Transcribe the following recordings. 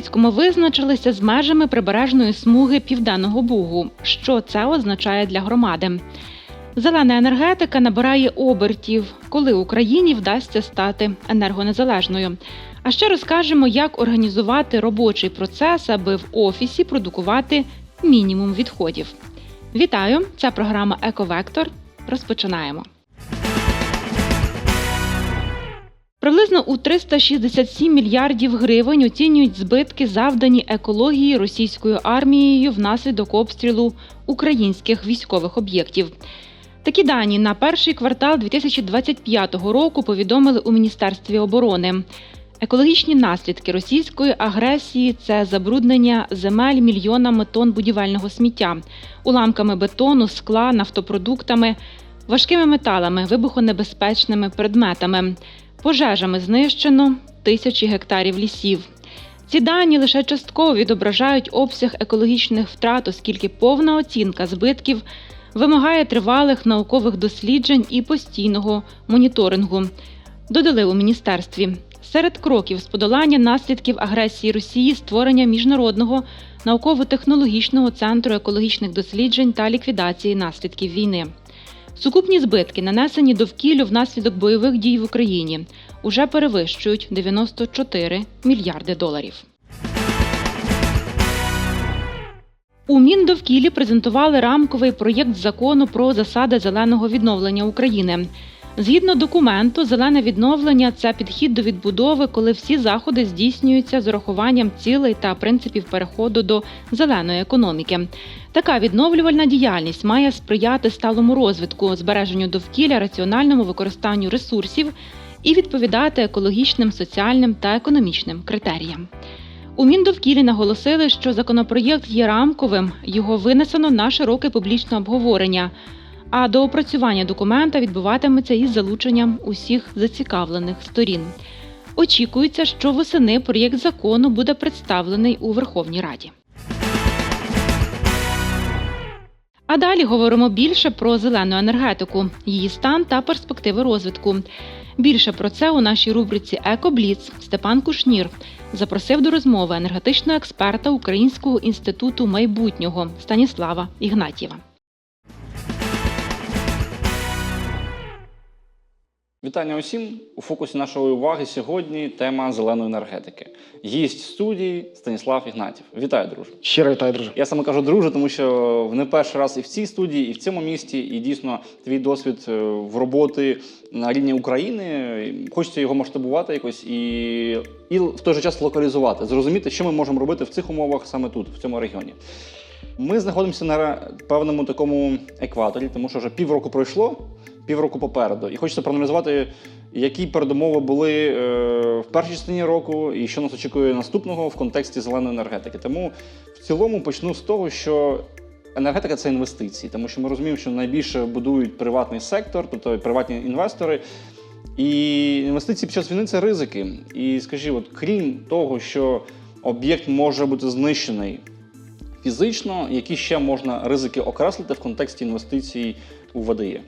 Хмельницькому визначилися з межами прибережної смуги Південного Бугу. Що це означає для громади? Зелена енергетика набирає обертів, коли Україні вдасться стати енергонезалежною. А ще розкажемо, як організувати робочий процес, аби в офісі продукувати мінімум відходів. Вітаю! Це програма Ековектор. Розпочинаємо. Приблизно у 367 мільярдів гривень оцінюють збитки, завдані екології російською армією внаслідок обстрілу українських військових об'єктів. Такі дані на перший квартал 2025 року повідомили у Міністерстві оборони. Екологічні наслідки російської агресії це забруднення земель мільйонами тонн будівельного сміття, уламками бетону, скла, нафтопродуктами, важкими металами, вибухонебезпечними предметами. Пожежами знищено тисячі гектарів лісів. Ці дані лише частково відображають обсяг екологічних втрат, оскільки повна оцінка збитків вимагає тривалих наукових досліджень і постійного моніторингу. Додали у міністерстві. Серед кроків з подолання наслідків агресії Росії створення міжнародного науково-технологічного центру екологічних досліджень та ліквідації наслідків війни. Сукупні збитки, нанесені довкіллю внаслідок бойових дій в Україні, уже перевищують 94 мільярди доларів. У Міндовкіллі презентували рамковий проєкт закону про засади зеленого відновлення України. Згідно документу, зелене відновлення це підхід до відбудови, коли всі заходи здійснюються з урахуванням цілей та принципів переходу до зеленої економіки. Така відновлювальна діяльність має сприяти сталому розвитку, збереженню довкілля, раціональному використанню ресурсів і відповідати екологічним, соціальним та економічним критеріям. У Міндовкілі наголосили, що законопроєкт є рамковим, його винесено на широке публічне обговорення. А до опрацювання документа відбуватиметься із залученням усіх зацікавлених сторін. Очікується, що восени проєкт закону буде представлений у Верховній Раді. А далі говоримо більше про зелену енергетику, її стан та перспективи розвитку. Більше про це у нашій рубриці Екобліц Степан Кушнір запросив до розмови енергетичного експерта Українського інституту майбутнього Станіслава Ігнатєва. Вітання усім! У фокусі нашої уваги сьогодні тема зеленої енергетики. Гість студії Станіслав Ігнатів. Вітаю, друже. Щиро вітаю, друже. Я саме кажу друже, тому що в не перший раз і в цій студії, і в цьому місті, і дійсно твій досвід е, в роботи на рівні України. Хочеться його масштабувати якось і, і в той же час локалізувати, зрозуміти, що ми можемо робити в цих умовах саме тут, в цьому регіоні. Ми знаходимося на певному такому екваторі, тому що вже півроку пройшло, півроку попереду. І хочеться проаналізувати, які передумови були е, в першій частині року і що нас очікує наступного в контексті зеленої енергетики. Тому в цілому почну з того, що енергетика це інвестиції, тому що ми розуміємо, що найбільше будують приватний сектор, тобто приватні інвестори. І інвестиції під час війни це ризики. І скажи, от крім того, що об'єкт може бути знищений фізично, які ще можна ризики окреслити в контексті інвестицій у ВДЄ?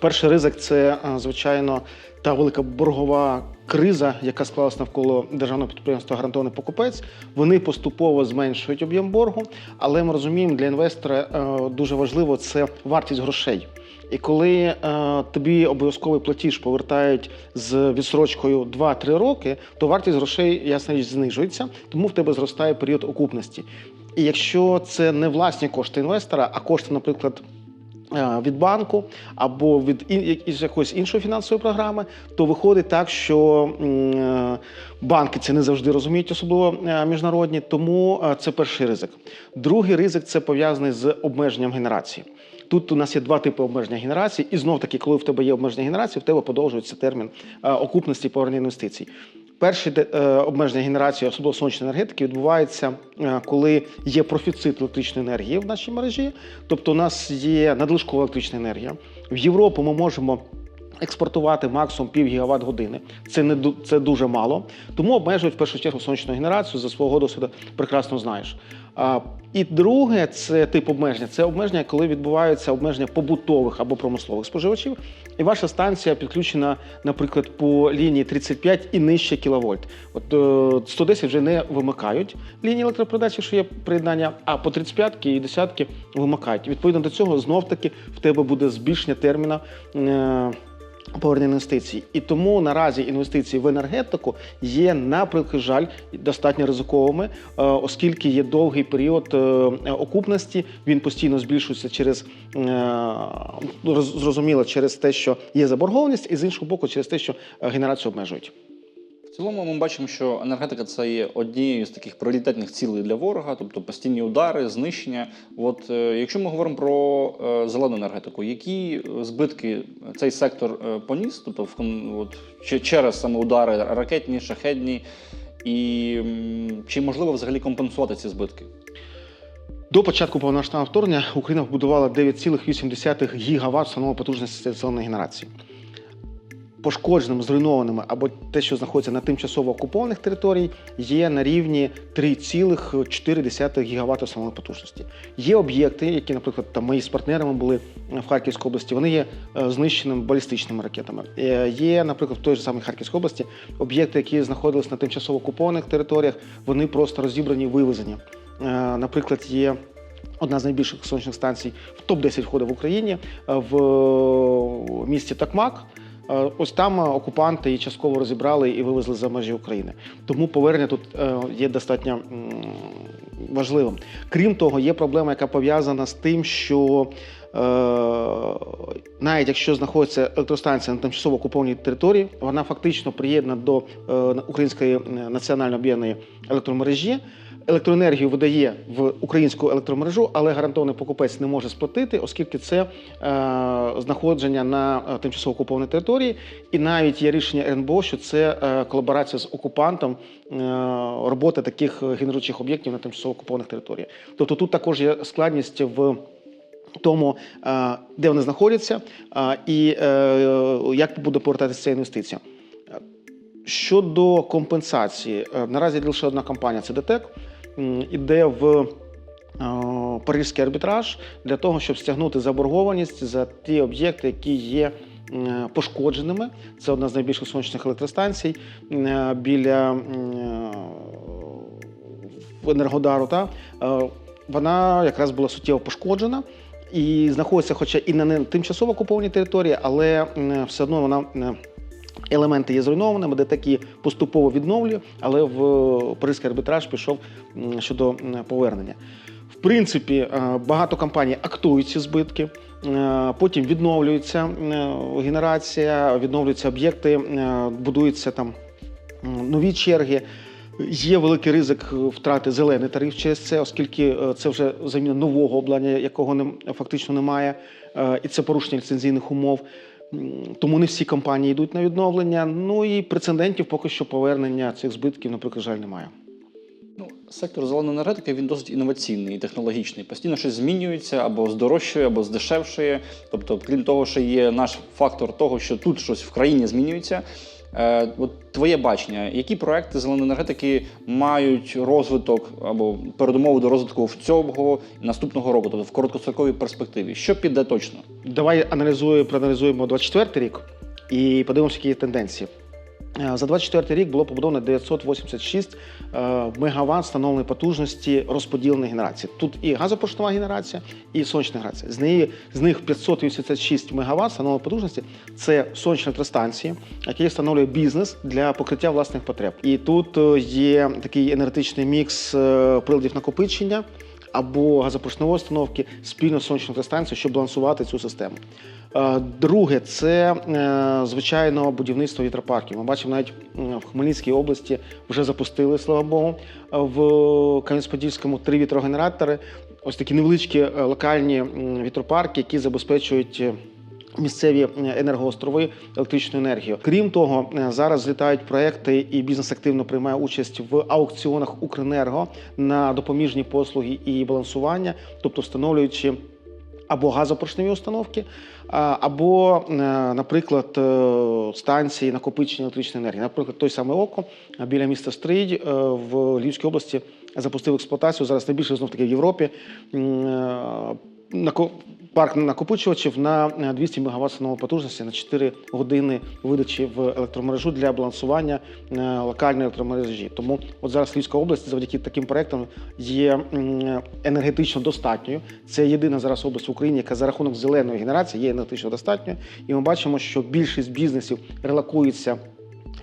Перший ризик це, звичайно, та велика боргова криза, яка склалась навколо державного підприємства Гарантований покупець. Вони поступово зменшують об'єм боргу, але ми розуміємо, для інвестора е, дуже важливо це вартість грошей. І коли е, тобі обов'язковий платіж повертають з відсрочкою 2-3 роки, то вартість грошей ясна річ знижується, тому в тебе зростає період окупності. І якщо це не власні кошти інвестора, а кошти, наприклад, е, від банку або від із якоїсь іншої фінансової програми, то виходить так, що е, банки це не завжди розуміють, особливо е, міжнародні, тому е, це перший ризик. Другий ризик це пов'язаний з обмеженням генерації. Тут у нас є два типи обмеження генерації, і знов таки, коли в тебе є обмеження генерації, в тебе подовжується термін е, окупності повернення інвестицій. Перше де- е, обмеження генерації, особливо сонячної енергетики, відбувається, е, коли є профіцит електричної енергії в нашій мережі, тобто у нас є надлишкова електрична енергія. В Європу ми можемо експортувати максимум пів гігават години. Це не це дуже мало. Тому обмежують в першу чергу сонячну генерацію. За свого досвіду прекрасно знаєш. А, і друге, це тип обмеження. Це обмеження, коли відбуваються обмеження побутових або промислових споживачів. І ваша станція підключена, наприклад, по лінії 35 і нижче кіловольт. От е, 110 вже не вимикають лінії електропередачі, якщо є приєднання, а по 35 і десятки вимикають. Відповідно до цього, знов таки в тебе буде збільшення терміна. Е, Повернення інвестицій. І тому наразі інвестиції в енергетику є, на превеликий жаль, достатньо ризиковими, е, оскільки є довгий період е, окупності. Він постійно збільшується через е, зрозуміло через те, що є заборгованість, і з іншого боку, через те, що генерацію обмежують. Цілому ми бачимо, що енергетика це є однією з таких пріоритетних цілей для ворога, тобто постійні удари, знищення. От е, якщо ми говоримо про е, зелену енергетику, які збитки цей сектор е, поніс, тобто от, через саме удари ракетні, шахедні, і чи можливо взагалі компенсувати ці збитки? До початку повномасштабного вторгнення Україна побудувала 9,8 гігаватт встановленої потужності зеленої генерації. Пошкодженими, зруйнованими або те, що знаходиться на тимчасово окупованих територій, є на рівні 3,4 гігаватт встановленої потужності. Є об'єкти, які, наприклад, там мої з партнерами були в Харківській області, вони є е, знищеними балістичними ракетами. Е, Є, наприклад, в той же самій Харківській області об'єкти, які знаходились на тимчасово окупованих територіях, вони просто розібрані, вивезені. Е, Наприклад, є одна з найбільших сонячних станцій в топ-10 входить в Україні в місті Такмак. Е, Ось там е, окупанти її частково розібрали і вивезли за межі України. Тому повернення тут е, є достатньо важливим. Крім того, є проблема, яка пов'язана з тим, що навіть якщо знаходиться електростанція на тимчасово окупованій території, вона фактично приєднана до української е, національно об'єднаної електромережі. Електроенергію видає в українську електромережу, але гарантований покупець не може сплатити, оскільки це е, знаходження на е, тимчасово окупованій території. І навіть є рішення РНБО, що це е, колаборація з окупантом е, роботи таких е, генеруючих об'єктів на тимчасово окупованих територіях. Тобто тут також є складність в тому, е, де вони знаходяться, і як буде повертатися ця інвестиція. Щодо компенсації, наразі лише одна компанія це ДТЕК, іде в е, парижський арбітраж для того, щоб стягнути заборгованість за ті об'єкти, які є пошкодженими. Це одна з найбільших сонячних електростанцій е, біля е, Енергодару. Та? Вона якраз була суттєво пошкоджена. І знаходиться, хоча і на не тимчасово окупованій території, але все одно вона елементи є зруйнованими, де такі поступово відновлює, але в Паризький арбітраж пішов щодо повернення. В принципі, е, багато компаній актують ці збитки, е, потім відновлюється е, генерація, відновлюються об'єкти, е, будуються там нові черги. Є великий ризик втрати зелений тариф через це, оскільки е, це вже заміна нового обладнання, якого фактично немає, е, і це порушення ліцензійних умов. Тому не всі компанії йдуть на відновлення. Ну і прецедентів поки що повернення цих збитків, наприклад, жаль, немає. Ну, сектор зеленої енергетики він досить інноваційний і технологічний. Постійно щось змінюється або здорожчує, або здешевшує. Тобто, крім того, що є наш фактор того, що тут щось в країні змінюється. Е, от твоє бачення, які проекти зеленої енергетики мають розвиток або передумову до розвитку в цього наступного року, тобто в короткостроковій перспективі? Що піде точно? Давай аналізуємо, проаналізуємо 24 рік і подивимося, які є тенденції. Е, За 24 рік було побудовано 986 е, мегаватт встановленої потужності розподіленої генерації. Тут і газопоршнева генерація, і сонячна генерація. З, неї, з них 586 мегаватт встановленої потужності це сонячні електростанції, які встановлює бізнес для покриття власних потреб. І тут е, є такий енергетичний мікс приладів накопичення або газопоршневої установки спільно з сонячною електростанцією, щоб балансувати цю систему. Е, Друге, це е, звичайно будівництво вітропарків. Ми бачимо, навіть в Хмельницькій області вже запустили, слава Богу, в Кам'янець-Подільському три вітрогенератори. Ось такі невеличкі е, локальні вітропарки, які забезпечують. Місцеві енергоострови електричну енергію. Крім того, зараз злітають проекти, і бізнес активно приймає участь в аукціонах Укренерго на допоміжні послуги і балансування, тобто встановлюючи або газопоршневі установки, або, е, наприклад, е, станції накопичення електричної енергії. Наприклад, той самий ОКО е, біля міста Стрий в Львівській області запустив експлуатацію. Зараз найбільше знов таки в Європі. Е, Парк накопичувачів на е, 200 МВт станової потужності на 4 години видачі в електромережу для балансування е, локальної електромережі. Тому от зараз Львівська область завдяки таким проектам є енергетично достатньою. Це єдина зараз область в Україні, яка за рахунок зеленої генерації є енергетично достатньою. І ми бачимо, що більшість бізнесів релокується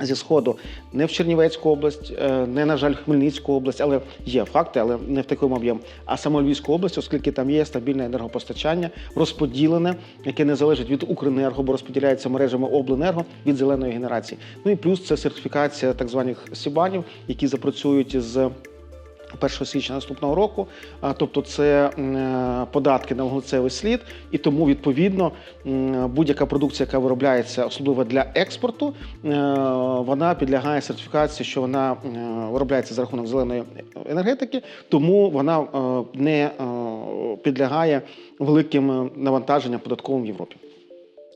зі сходу не в Чернівецьку область, е, не на жаль, Хмельницьку область, але є факти, але не в такому об'ємі. А саме Львівську область, оскільки там є стабільне енергопостачання, розподілене, яке не залежить від Укренерго, бо розподіляється мережами обленерго від зеленої генерації. Ну і плюс це сертифікація так званих сібанів, які запрацюють з 1 січня наступного року, тобто це е, податки на вуглецевий слід, і тому відповідно будь-яка продукція, яка виробляється особливо для експорту, е, вона підлягає сертифікації, що вона е, виробляється за рахунок зеленої енергетики, тому вона не підлягає великим навантаженням податковим в Європі.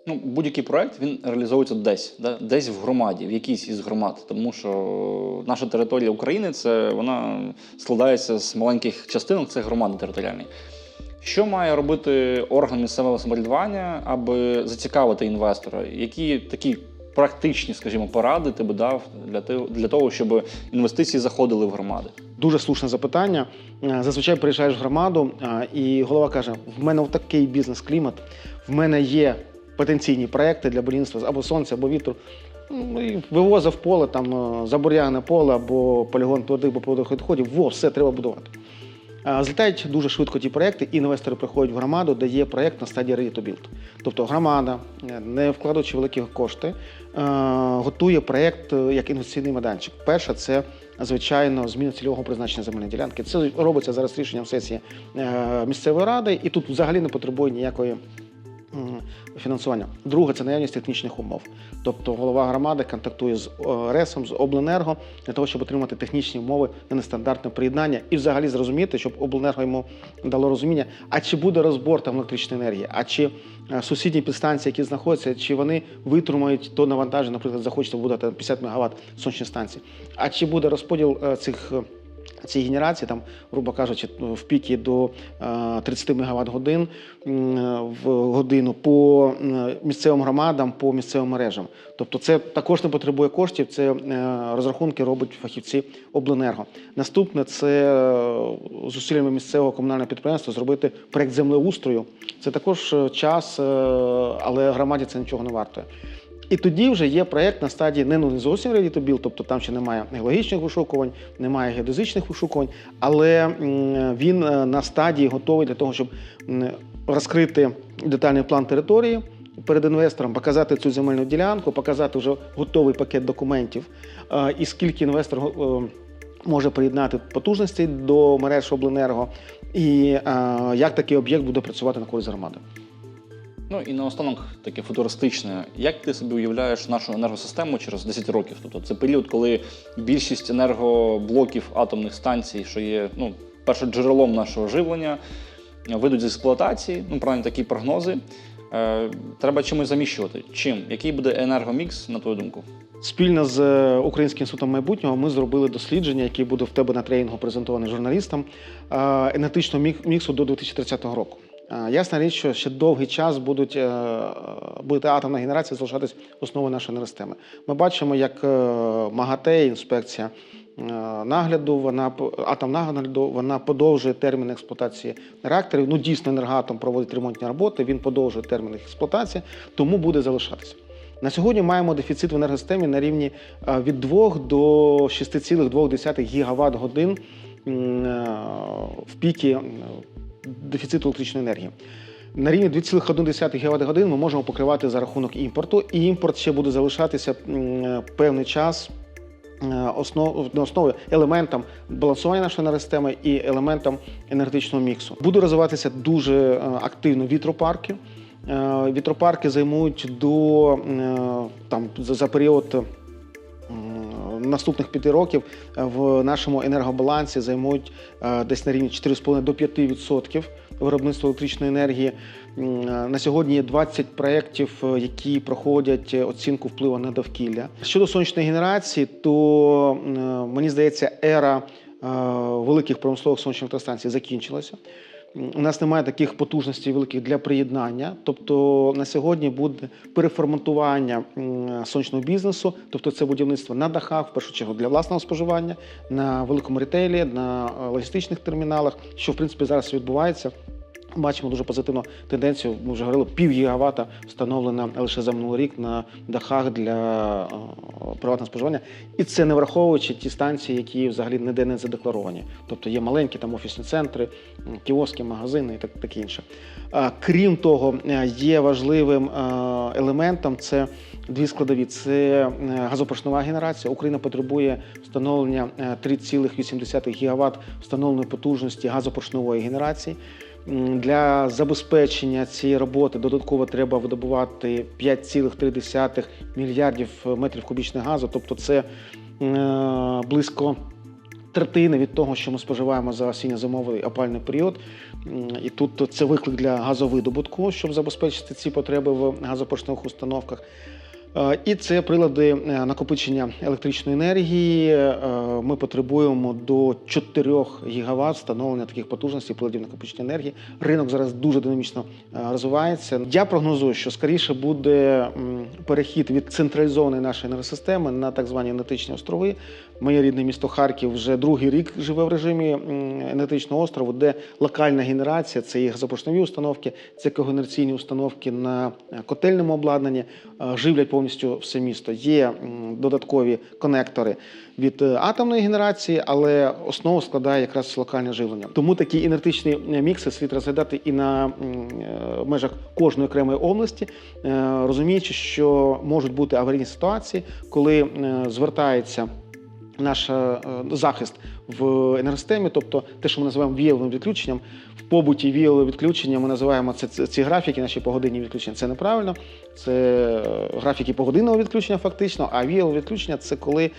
Ну, будь-який проект він реалізовується десь, да? десь в громаді, в якійсь із громад. Тому що наша територія України це вона складається з маленьких частинок, це громади територіальні. Що має робити орган місцевого самоврядування, аби зацікавити інвестора? Які такі практичні, скажімо, поради ти би дав для того, щоб інвестиції заходили в громади? Дуже слушне запитання. Е, Зазвичай приїжджаєш в громаду, е, і голова каже: в мене такий бізнес-клімат, в мене є потенційні проекти для будівництва або сонця, або вітру. Ну, і вивозив поле, там е, забур'яне поле або полігон туди, або по відходів. Во, все треба будувати. Е, Злітають дуже швидко ті проекти, і інвестори приходять в громаду, де є проект на стадії ready to build. Тобто громада, е, не вкладаючи великі кошти, готує проект як інвестиційний майданчик. Перше, це звичайно зміна цільового призначення земельної ділянки. Це робиться зараз рішенням сесії місцевої ради, і тут взагалі не потребує ніякої. Фінансування. Друге це наявність технічних умов. Тобто голова громади контактує з е, РЕСом, з обленерго для того, щоб отримати технічні умови на нестандартне приєднання і взагалі зрозуміти, щоб обленерго йому дало розуміння, а чи буде розбор там електричної енергії, а чи е, сусідні підстанції, які знаходяться, чи вони витримають то навантаження, наприклад, захочеться будувати 50 МВт сонячні станції, а чи буде розподіл е, цих. Е, Ці генерації, там, грубо кажучи, в піки до е, 30 МВт годин е, в годину по місцевим громадам, по місцевим мережам. Тобто це також не потребує коштів, це е, розрахунки роблять фахівці обленерго. Наступне це е, зусиллями місцевого комунального підприємства зробити проект землеустрою. Це також е, час, е, але громаді це нічого не вартує. І тоді вже є проєкт на стадії не, ну, не зовсім ready to build, тобто там ще немає геологічних вишукувань, немає геодезичних вишукувань, але він е, на стадії готовий для того, щоб розкрити детальний план території перед інвестором, показати цю земельну ділянку, показати вже готовий пакет документів, е, і скільки інвестор е, може приєднати потужностей до мереж обленерго, і як такий об'єкт буде працювати на користь громади. Ну і наостанок таке футуристичне. Як ти собі уявляєш нашу енергосистему через 10 років? Тобто це період, коли більшість енергоблоків атомних станцій, що є ну, першоджерелом нашого живлення, вийдуть з експлуатації. Ну, правильно, такі прогнози. Е, треба чимось заміщувати. Чим? Який буде енергомікс, на твою думку? Спільно з е, Українським інститутом майбутнього ми зробили дослідження, яке буде в тебе на тренінгу презентоване журналістам е, енергетичного мік- міксу до 2030 року. Е, Ясна річ, що ще довгий час будуть, е, буде атомна генерація залишатись основою нашої енергосистеми. Ми бачимо, як е, МАГАТЕ, інспекція нагляду, вона п- атомнагляду, вона подовжує термін експлуатації реакторів. Ну дійсно енергоатом проводить ремонтні роботи, він подовжує термін експлуатації, тому буде залишатися. На сьогодні маємо дефіцит в енергосистемі на рівні від 2 до 6,2 гігаватт годин е, в піки дефіциту електричної енергії. На рівні 2,1 гігаватт годин ми можемо покривати за рахунок імпорту, і імпорт ще буде залишатися певний час е, основ, на основі елементом балансування нашої енергосистеми і елементом енергетичного міксу. Буде розвиватися дуже е, активно вітропарки. Е, Вітропарки займуть до там за період наступних п'яти років е, в нашому енергобалансі займуть е, десь на рівні 4,5 до 5% виробництва електричної енергії. Е, На сьогодні є 20 проєктів, які проходять оцінку впливу на довкілля. Щодо сонячної генерації, то мені здається, ера великих промислових сонячних електростанцій закінчилася. У нас немає таких потужностей великих для приєднання. Тобто на сьогодні буде переформатування сонячного бізнесу, тобто це будівництво на дахах, в першу чергу для власного споживання, на великому ретейлі, на е, логістичних терміналах, що в принципі зараз відбувається. Бачимо дуже позитивну тенденцію. Ми вже говорили, пів гігавата встановлено лише за минулий рік на дахах для е, приватного споживання. І це не враховуючи ті станції, які взагалі ніде не задекларовані. Тобто є маленькі там офісні центри, кіоски, магазини і так, таке інше. Крім того, е, є важливим е, елементом це дві складові: це газопоршнева генерація. Україна потребує встановлення е, 3,8 ГВт встановленої потужності газопоршневої генерації. Для забезпечення цієї роботи додатково треба видобувати 5,3 мільярдів метрів кубічних газу, тобто це е, близько третини від того, що ми споживаємо за осінньо-зимовий опальний період. І тут це виклик для газовидобутку, щоб забезпечити ці потреби в газопоршневих установках. Е, І це прилади е, накопичення електричної енергії. Е, Ми потребуємо до 4 гігават встановлення таких потужностей приладів накопичення енергії. Ринок зараз дуже динамічно розвивається. Я прогнозую, що скоріше буде перехід від централізованої нашої енергосистеми на так звані енергетичні острови. Моє рідне місто Харків вже другий рік живе в режимі енергетичного острову, де локальна генерація це і газопоршневі установки, це когенераційні установки на котельному обладнанні, живлять повністю все місто. Є додаткові конектори від е, атомної генерації, але основу складає якраз локальне живлення. Тому такі енергетичні е, мікси слід розглядати і на е, межах кожної окремої області, розуміючи, що можуть бути аварійні ситуації, коли звертається наш е, захист в енергосистемі, тобто те, що ми називаємо віяловим відключенням. В побуті віялове відключення ми називаємо це, ці графіки, наші погодинні відключення. Це неправильно. Це е, графіки погодинного відключення, фактично. А віялове відключення це коли е,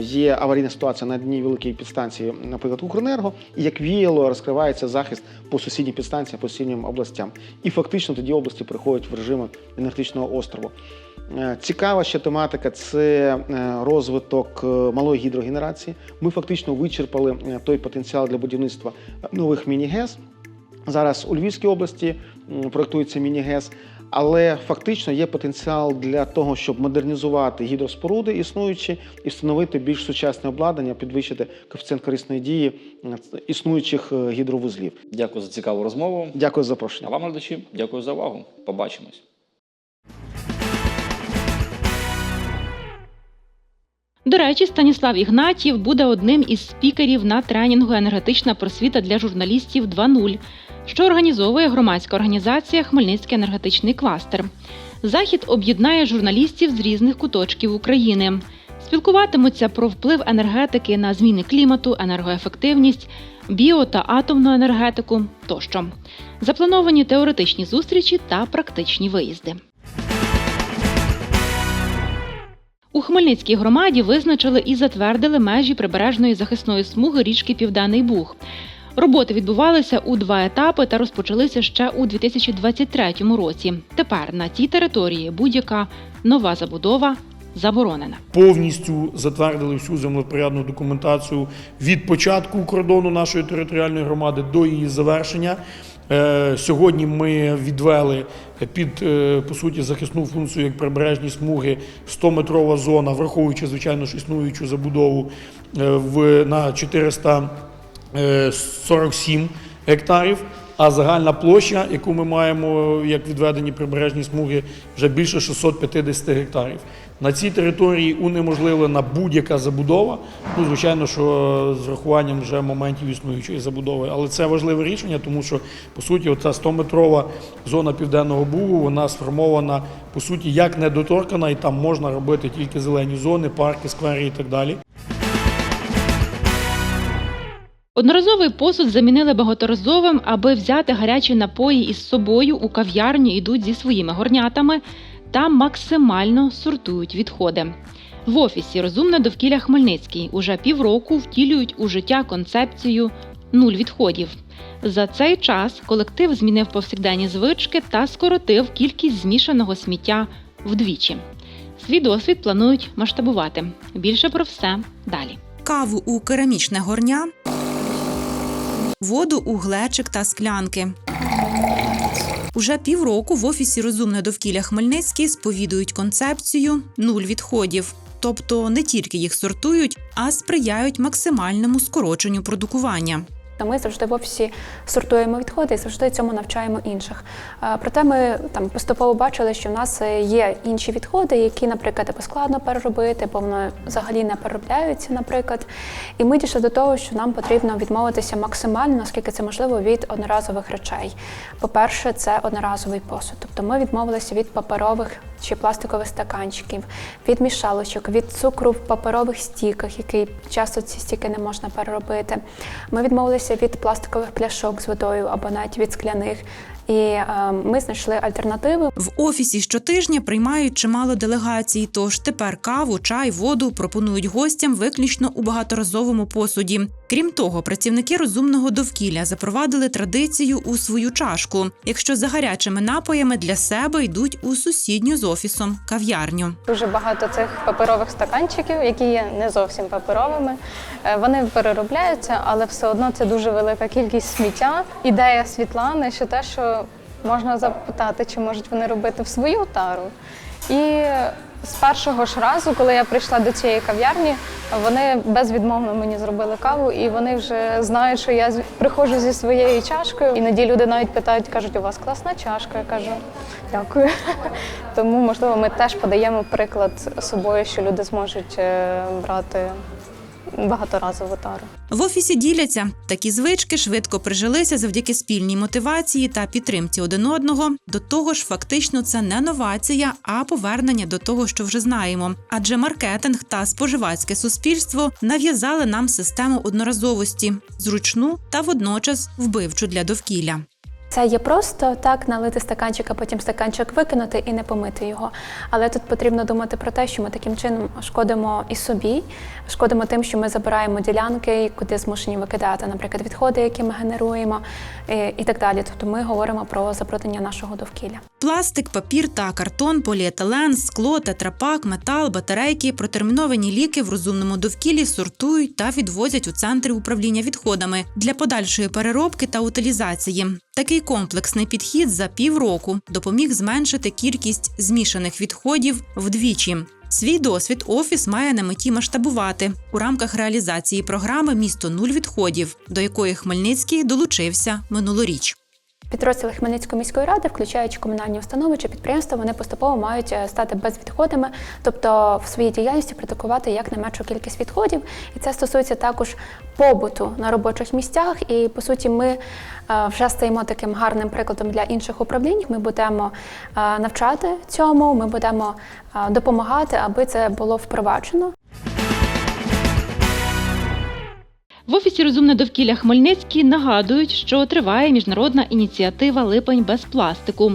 є аварійна ситуація на одній великій підстанції, наприклад, Укренерго, і як віяло розкривається захист по сусідній підстанції, по сусіднім областям. І фактично тоді області приходять в режим енергетичного острову. Е, Цікава ще тематика це е, розвиток е, малої гідрогенерації. Ми фактично вичерпали той потенціал для будівництва нових міні-ГЕС. Зараз у Львівській області м, проектується міні-ГЕС, але фактично є потенціал для того, щоб модернізувати гідроспоруди існуючі і встановити більш сучасне обладнання, підвищити коефіцієнт корисної дії існуючих гідровузлів. Дякую за цікаву розмову. Дякую за А запрошення. вам, глядачі, дякую за увагу. Побачимось. До речі, Станіслав Ігнатів буде одним із спікерів на тренінгу Енергетична просвіта для журналістів 2.0, що організовує громадська організація Хмельницький енергетичний кластер. Захід об'єднає журналістів з різних куточків України. Спілкуватимуться про вплив енергетики на зміни клімату, енергоефективність, біо та атомну енергетику тощо. Заплановані теоретичні зустрічі та практичні виїзди. У Хмельницькій громаді визначили і затвердили межі прибережної захисної смуги річки Південний Буг. Роботи відбувалися у два етапи та розпочалися ще у 2023 році. Тепер на цій території будь-яка нова забудова заборонена. повністю затвердили всю землепорядну документацію від початку кордону нашої територіальної громади до її завершення. Е, Сьогодні ми відвели під е, по суті захисну функцію як прибережні смуги 100-метрова зона, враховуючи звичайно ж існуючу забудову е, в на 447 гектарів. А загальна площа, яку ми маємо як відведені прибережні смуги, вже більше 650 гектарів. На цій території унеможливлена будь-яка забудова. Ну, звичайно, що з врахуванням вже моментів існуючої забудови. Але це важливе рішення, тому що по суті, оця 100-метрова зона південного бугу вона сформована по суті як недоторкана, і там можна робити тільки зелені зони, парки, сквери і так далі. Одноразовий посуд замінили багаторазовим, аби взяти гарячі напої із собою у кав'ярню йдуть зі своїми горнятами та максимально сортують відходи. В офісі Розумне довкілля Хмельницький уже півроку втілюють у життя концепцію нуль відходів. За цей час колектив змінив повсякденні звички та скоротив кількість змішаного сміття вдвічі. Свій досвід планують масштабувати. Більше про все далі. каву у керамічне горня, воду у глечик та склянки. Уже півроку в офісі Розумне довкілля Хмельницький сповідують концепцію нуль відходів. Тобто не тільки їх сортують, а сприяють максимальному скороченню продукування. Та Ми завжди в офісі сортуємо відходи і завжди цьому навчаємо інших. Е, Проте ми там поступово бачили, що в нас е, є інші відходи, які, наприклад, або складно переробити, бо вони взагалі не переробляються, наприклад. І ми дійшли до того, що нам потрібно відмовитися максимально, наскільки це можливо, від одноразових речей. По-перше, це одноразовий посуд. Тобто ми відмовилися від паперових чи пластикових стаканчиків, від мішалочок, від цукру в паперових стіках, який часто ці стіки не можна переробити. Ми відмовилися від пластикових пляшок з водою або навіть від скляних. І е, ми знайшли альтернативи. В офісі щотижня приймають чимало делегацій, тож тепер каву, чай, воду пропонують гостям виключно у багаторазовому посуді. Крім того, працівники розумного довкілля запровадили традицію у свою чашку. Якщо за гарячими напоями для себе йдуть у сусідню з офісом кав'ярню. Дуже багато цих паперових стаканчиків, які є не зовсім паперовими. Е, Вони переробляються, але все одно це дуже велика кількість сміття. Ідея Світлани, що те, що можна запитати, чи можуть вони робити в свою тару. І з першого ж разу, коли я прийшла до цієї кав'ярні, вони безвідмовно мені зробили каву, і вони вже знають, що я приходжу зі своєю чашкою. Іноді люди навіть питають, кажуть, у вас класна чашка. Я кажу, дякую. Тому, можливо, ми теж подаємо приклад собою, що люди зможуть е, брати багаторазову тару. В офісі діляться такі звички швидко прижилися завдяки спільній мотивації та підтримці один одного. До того ж, фактично, це не новація, а повернення до того, що вже знаємо. Адже маркетинг та споживацьке суспільство нав'язали нам систему одноразовості, зручну та водночас вбивчу для довкілля. Це є просто так налити стаканчик, а потім стаканчик викинути і не помити його. Але тут потрібно думати про те, що ми таким чином шкодимо і собі, шкодимо тим, що ми забираємо ділянки, куди змушені викидати, наприклад, відходи, які ми генеруємо, і, і так далі. Тобто ми говоримо про забруднення нашого довкілля. Пластик, папір та картон, поліетилен, скло, тетрапак, метал, батарейки, протерміновані ліки в розумному довкіллі сортують та відвозять у центри управління відходами для подальшої переробки та утилізації. Такий комплексний підхід за півроку допоміг зменшити кількість змішаних відходів вдвічі. Свій досвід офіс має на меті масштабувати у рамках реалізації програми Місто нуль відходів, до якої Хмельницький долучився минулоріч. Підрозділи Хмельницької міської ради, включаючи комунальні установи чи підприємства, вони поступово мають е, стати безвідходами, тобто в своїй діяльності продукувати як найменшу кількість відходів. І це стосується також побуту на робочих місцях. І по суті, ми е, вже стаємо таким гарним прикладом для інших управлінь. Ми будемо е, навчати цьому, ми будемо допомагати, аби це було впроваджено. В офісі Розумне довкілля Хмельницький нагадують, що триває міжнародна ініціатива Липень без пластику.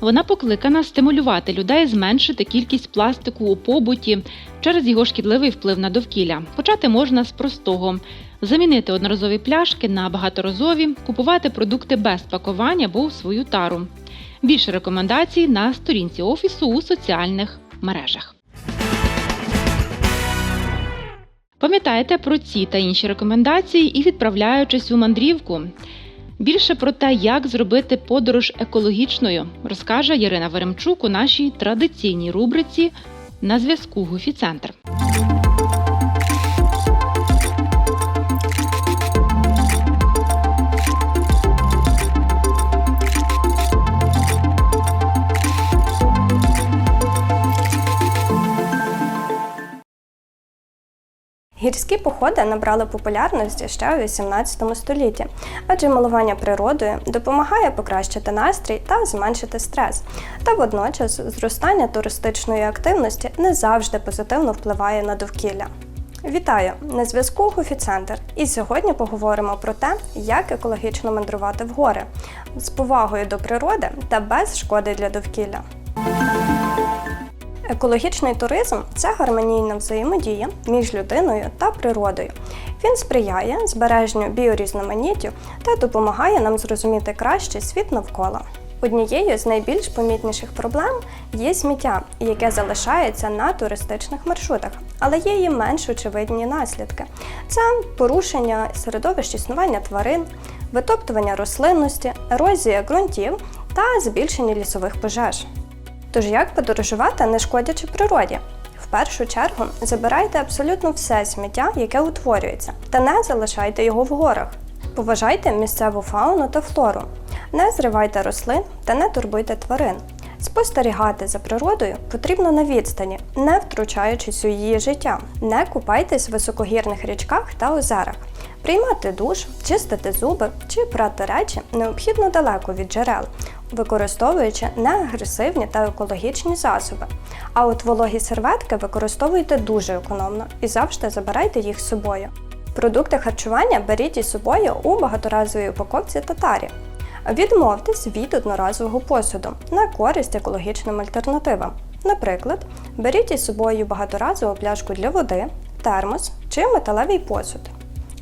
Вона покликана стимулювати людей зменшити кількість пластику у побуті через його шкідливий вплив на довкілля. Почати можна з простого: замінити одноразові пляшки на багаторазові, купувати продукти без пакування або у свою тару. Більше рекомендацій на сторінці офісу у соціальних мережах. Пам'ятайте про ці та інші рекомендації і відправляючись у мандрівку. Більше про те, як зробити подорож екологічною, розкаже Ярина Веремчук у нашій традиційній рубриці на зв'язку Гуфі-центр. Гірські походи набрали популярності ще у 18 столітті, адже малування природою допомагає покращити настрій та зменшити стрес. Та водночас зростання туристичної активності не завжди позитивно впливає на довкілля. Вітаю! На зв'язку Гофіцентр. І сьогодні поговоримо про те, як екологічно мандрувати в гори з повагою до природи та без шкоди для довкілля. Екологічний туризм це гармонійна взаємодія між людиною та природою. Він сприяє збереженню біорізноманіттю та допомагає нам зрозуміти краще світ навколо. Однією з найбільш помітніших проблем є сміття, яке залишається на туристичних маршрутах, але є і менш очевидні наслідки. Це порушення середовища існування тварин, витоптування рослинності, ерозія ґрунтів та збільшення лісових пожеж. Тож як подорожувати, не шкодячи природі? В першу чергу забирайте абсолютно все сміття, яке утворюється, та не залишайте його в горах. Поважайте місцеву фауну та флору. Не зривайте рослин та не турбуйте тварин. Спостерігати за природою потрібно на відстані, не втручаючись у її життя. Не купайтесь в високогірних річках та озерах. Приймати душ, чистити зуби чи прати речі необхідно далеко від джерел, використовуючи неагресивні та екологічні засоби. А от вологі серветки використовуйте дуже економно і завжди забирайте їх з собою. Продукти харчування беріть із собою у багаторазовій упаковці та тарі. Відмовтесь від одноразового посуду на користь екологічним альтернативам. Наприклад, беріть із собою багаторазову пляшку для води, термос чи металевий посуд.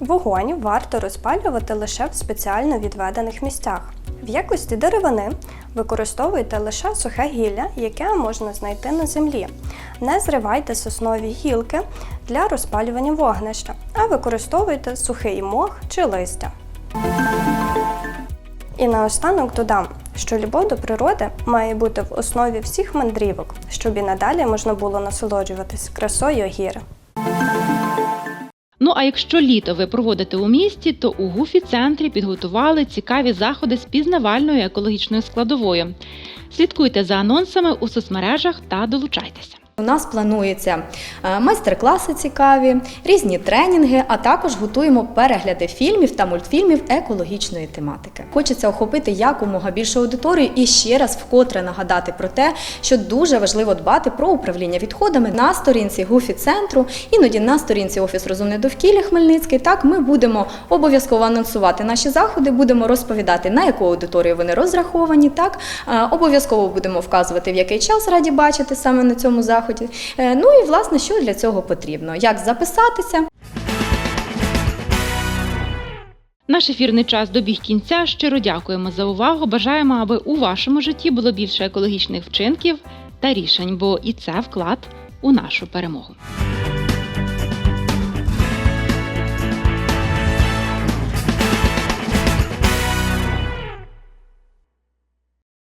Вогонь варто розпалювати лише в спеціально відведених місцях. В якості деревини використовуйте лише сухе гілля, яке можна знайти на землі. Не зривайте соснові гілки для розпалювання вогнища, а використовуйте сухий мох чи листя. І наостанок додам, що любов до природи має бути в основі всіх мандрівок, щоб і надалі можна було насолоджуватись красою гір. Ну а якщо літо ви проводите у місті, то у гуфі центрі підготували цікаві заходи з пізнавальною екологічною складовою. Слідкуйте за анонсами у соцмережах та долучайтеся. У нас плануються е, майстер-класи цікаві, різні тренінги, а також готуємо перегляди фільмів та мультфільмів екологічної тематики. Хочеться охопити якомога більшу аудиторію і ще раз вкотре нагадати про те, що дуже важливо дбати про управління відходами на сторінці Гуфі центру, іноді на сторінці Офіс розумне довкілля Хмельницький. Так ми будемо обов'язково анонсувати наші заходи, будемо розповідати на яку аудиторію вони розраховані. Так Е, обов'язково будемо вказувати, в який час раді бачити саме на цьому заході. Е, Ну і власне, що для цього потрібно, як записатися. Наш ефірний час добіг кінця. Щиро дякуємо за увагу. Бажаємо, аби у вашому житті було більше екологічних вчинків та рішень, бо і це вклад у нашу перемогу.